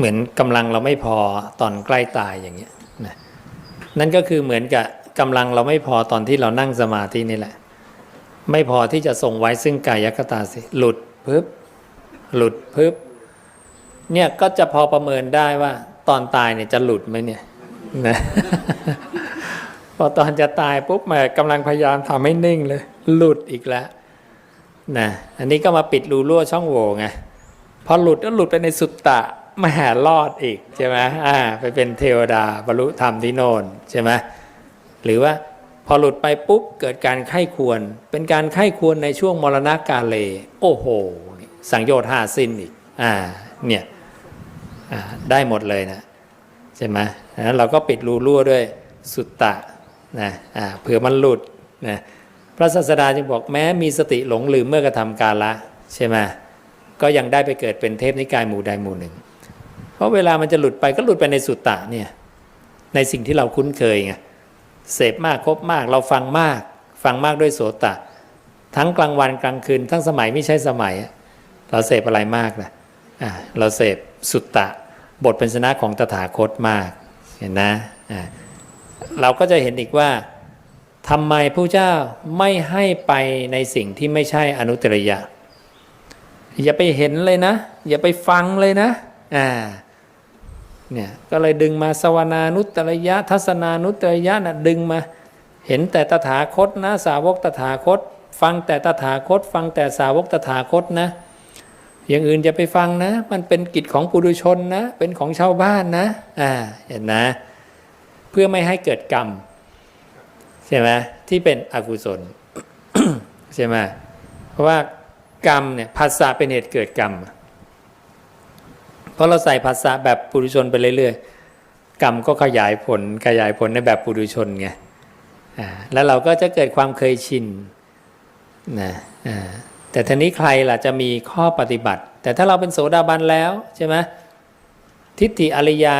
เหมือนกำลังเราไม่พอตอนใกล้ตายอย่างเงี้ยนะนั่นก็คือเหมือนกับกำลังเราไม่พอตอนที่เรานั่งสมาธินี่แหละ ไม่พอที่จะทรงไว้ซึ่งกายคตาสิหลุดปึ๊บหลุดปึ๊บเนี่ยก็จะพอประเมินได้ว่าตอนตายเนี่ยจะหลุดไหมเนี่ยนะพอตอนจะตายปุ๊บแหมกำลังพยายามทำให้นิ่งเลย หลุดอีกแล้วนะอันนี้ก็มาปิดรูรั่วช่องโหว่ไงพอหลุดก็หลุดไปในสุตตะ มหรอดอีกใช่ไหมอ่า ไปเป็นเทวดาบรรลุธรรมที่โนนใช่ไหมหรือว่าพอหลุดไปปุ๊บเกิดการไข้ควร เป็นการไข้ควรในช่วงมรณกาเล โอ้โห สังโยชน์ห้าสิ้นอีก อ่า เนี่ยอ่าได้หมดเลยนะใช่ไหมนั้นเราก็ปิดรูรั่วด้วยสุตตะนะอ่าเผื่อมันหลุดนะพระศาสดาจึงบอกแม้มีสติหลงลืมเมื่อกระทำการละใช่ไหมก็ยังได้ไปเกิดเป็นเทพนิกายหมู่ใดหมู่หนึ่ง ราะเวลามันจะหลุดไปก็หลุดไปในสุตตะเนี่ยในสิ่งที่เราคุ้นเคยไงเสพมากครบมาก เราฟังมาก ฟังมากด้วยโสตะ ทั้งกลางวันกลางคืน ทั้งสมัยไม่ใช่สมัย เราเสพอะไรมากนะอ่าเราเสพสุตตะ บทเป็นชนะของตถาคตมากเห็นนะอ่าเราก็จะเห็นอีกว่าทำไมพระเจ้าไม่ให้ไปในสิ่งที่ไม่ใช่อนุตริยะ อย่าไปเห็นเลยนะ อย่าไปฟังเลยนะอ่า เนี่ยก็เลยดึงมาสวนานุตรยะ ทัศนานุตรยะนะดึงมาเห็นแต่ตถาคตนะสาวกตถาคต ฟังแต่ตถาคต ฟังแต่สาวกตถาคตนะ อย่างอื่นจะไปฟังนะ มันเป็นกิจของปุถุชนนะ เป็นของชาวบ้านนะอ่าเห็นนะ เพื่อไม่ให้เกิดกรรมใช่ไหมที่เป็นอกุศลใช่ไหมเพราะว่ากรรมเนี่ยภาษาเป็นเหตุเกิดกรรม ราะเราใส่ภาษาแบบปุถุชนไปเรื่อยๆ กรรมก็ขยายผลขยายผลในแบบปุถุชนไงแล้วเราก็จะเกิดความเคยชินนะแต่ทีนี้ใครล่ะจะมีข้อปฏิบัติ แต่ถ้าเราเป็นโสดาบันแล้วใช่ไหมทิฏฐิอริยา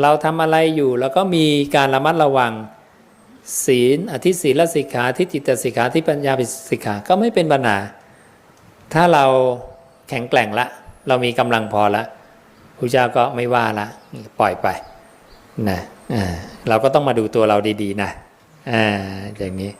เราทำอะไรอยู่แล้วก็มีการระมัดระวังศีลอธิศีลสิกขาทิฏฐิตสิกขาที่ปัญญาปิสิกขาก็ไม่เป็นปัญหาถ้าเราแข็งแกร่งละ เรามีกำลังพอละพระเจ้าก็ไม่ว่าละปล่อยไปนะอ่าเราก็ต้องมาดูตัวเราดี ๆ นะอ่าอย่างนี้